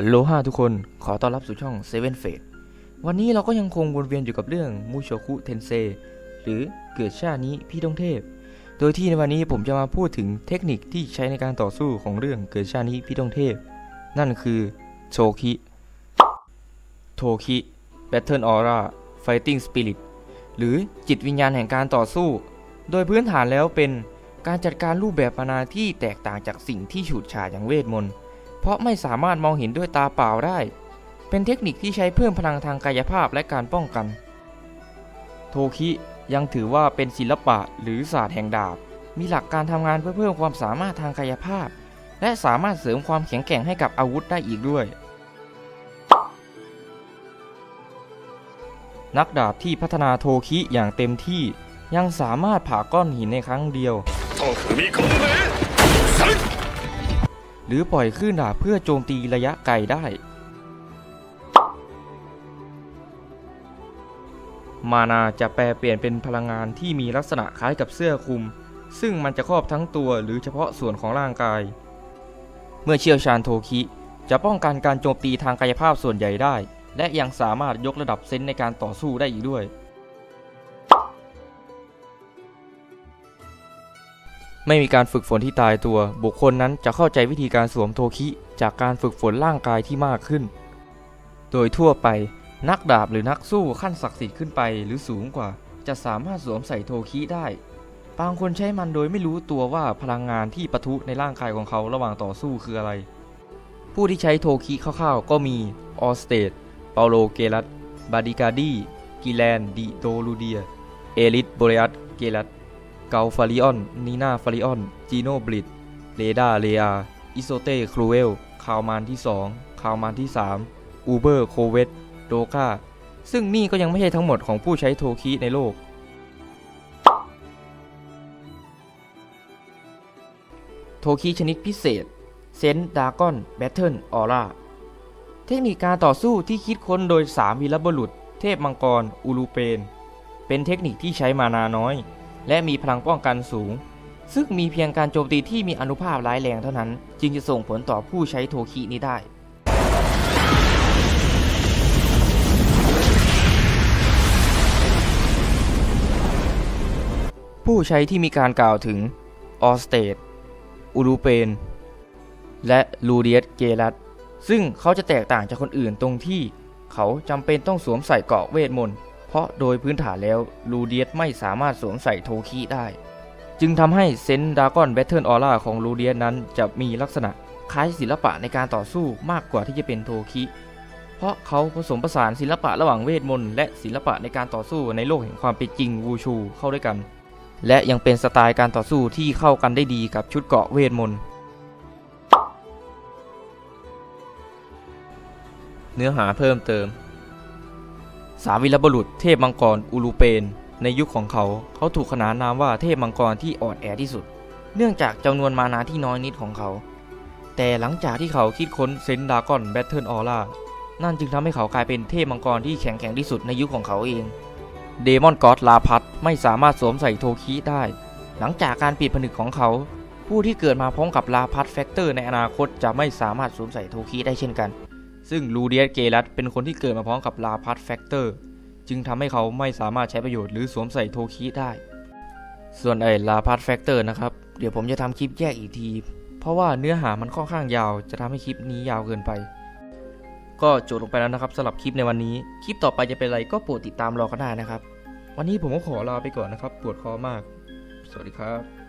อโลฮาทุกคนขอต้อนรับสู่ช่อง Seven Fate วันนี้เราก็ยังคงวนเวียนอยู่กับเรื่องมูโชคุเทนเซหรือเกิดชาตินี้พี่ต้องเทพ โดยที่ในวันนี้ผมจะมาพูดถึงเทคนิคที่ใช้ในการต่อสู้ของเรื่องเกิดชาตินี้พี่ต้องเทพ นั่นคือโชคิโทคิ Battle Aura Fighting Spirit หรือจิตวิญญาณแห่งการต่อสู้ โดยพื้นฐานแล้วเป็นการจัดการรูปแบบมานาที่แตกต่างจากสิ่งที่ฉูดฉาดอย่างเวทมนต์ เพราะไม่สามารถมองเห็นด้วยตาเปล่าได้ เป็นเทคนิคที่ใช้เพิ่มพลังทางกายภาพและการป้องกัน โทคิยังถือว่าเป็นศิลปะหรือศาสตร์แห่งดาบ มีหลักการทำงานเพื่อเพิ่มความสามารถทางกายภาพ และสามารถเสริมความแข็งแกร่งให้กับอาวุธได้อีกด้วย นักดาบที่พัฒนาโทคิอย่างเต็มที่ยังสามารถผ่าก้อนหินในครั้งเดียว หรือปล่อยคลื่นดาบเพื่อโจมตีระยะไกลได้ มานาจะแปลเปลี่ยนเป็นพลังงานที่มีลักษณะคล้ายกับเสื้อคลุม ซึ่งมันจะครอบทั้งตัวหรือเฉพาะส่วนของร่างกาย เมื่อเชี่ยวชาญโทคิ จะป้องกันการโจมตีทางกายภาพส่วนใหญ่ได้ และยังสามารถยกระดับเซนในการต่อสู้ได้อีกด้วย ไม่มีการฝึกฝนที่ตายตัว บุคคลนั้นจะเข้าใจวิธีการสวมโทคิ จากการฝึกฝนร่างกายที่มากขึ้น โดยทั่วไป นักดาบหรือนักสู้ขั้นศักดิ์สิทธิ์ขึ้นไปหรือสูงกว่า จะสามารถสวมใส่โทคิได้ บางคนใช้มันโดยไม่รู้ตัวว่าพลังงานที่ปะทุในร่างกายของเขาระหว่างต่อสู้คืออะไร ผู้ที่ใช้โทคิคร่าวๆก็มีออสเตดเปาโลเกลัสบาดิกาดีกิแลนดิโดลูเดีย เอลิสโบเรอัสเกลัส เกาฟาริออน นีนาฟาริออน จีโนบลิดเรดาเรียอิโซเต้ครูเวลคาวมานที่ 2 คาวมานที่ 3 อูเบอร์โคเวตโดกาซึ่งนี่ก็ยังไม่ใช่ทั้งหมดของผู้ใช้โทคิในโลก โทคิชนิดพิเศษเซนดากอนแบทเทิลออร่าเทคนิคการต่อสู้ที่คิดค้นโดยสามวีรบุรุษ เทพมังกร อูลูเปน เป็นเทคนิคที่ใช้มานาน้อย และมีพลังป้องกันสูง ซึ่งมีเพียงการโจมตีที่มีอนุภาพร้ายแรงเท่านั้น จึงจะส่งผลต่อผู้ใช้โทคินี้ได้ผู้ใช้ที่มีการกล่าวถึงออสเตดอูรูเปน และลูเดียสเกลัสซึ่งเขาจะแตกต่างจากคนอื่นตรงที่ เขาจำเป็นต้องสวมใส่เกราะเวทมนต์ เพราะโดยพื้นฐานแล้วลูเดียสไม่สามารถสวมใส่โทคิได้ จึงทำให้เซนดากอนแบทเทิลออร่าของลูเดียสนั้นจะมีลักษณะคล้ายศิลปะในการต่อสู้มากกว่าที่จะเป็นโทคิ เพราะเขาผสมผสานศิลปะระหว่างเวทมนต์และศิลปะในการต่อสู้ในโลกแห่งความเป็นจริงวูชูเข้าด้วยกัน และยังเป็นสไตล์การต่อสู้ที่เข้ากันได้ดีกับชุดเกราะเวทมนต์เนื้อหาเพิ่มเติม สาวิรบุรุษเทพมังกรอูลูเปน ในยุคของเขา เขาถูกขนานนามว่าเทพมังกรที่อ่อนแอที่สุด เนื่องจากจำนวนมานาที่น้อยนิดของเขา แต่หลังจากที่เขาคิดค้นเซนดากอนแบทเทิลออร่านั่นจึงทำให้เขากลายเป็นเทพมังกรที่แข็งแกร่งที่สุดในยุคของเขาเอง เดมอนกอดลาพัทไม่สามารถสวมใส่โทคิได้ หลังจากการปิดผนึกของเขา ผู้ที่เกิดมาพร้อมกับลาพัทแฟกเตอร์ในอนาคตจะไม่สามารถสวมใส่โทคิได้เช่นกัน ซึ่งลูเดียสเกลัสเป็นคนที่เกิดมาพร้อมกับลาพัทแฟกเตอร์ จึงทำให้เขาไม่สามารถใช้ประโยชน์หรือสวมใส่โทคิได้ ส่วนไอ้ลาพัทแฟกเตอร์นะครับ เดี๋ยวผมจะทำคลิปแยกอีกที เพราะว่าเนื้อหามันค่อนข้างยาวจะทำให้คลิปนี้ยาวเกินไป ก็จบลงไปแล้วนะครับสำหรับคลิปในวันนี้ คลิปต่อไปจะเป็นอะไรก็โปรดติดตามรอกันได้นะครับ วันนี้ผมก็ขอลาไปก่อนนะครับ ปวดคอมาก สวัสดีครับ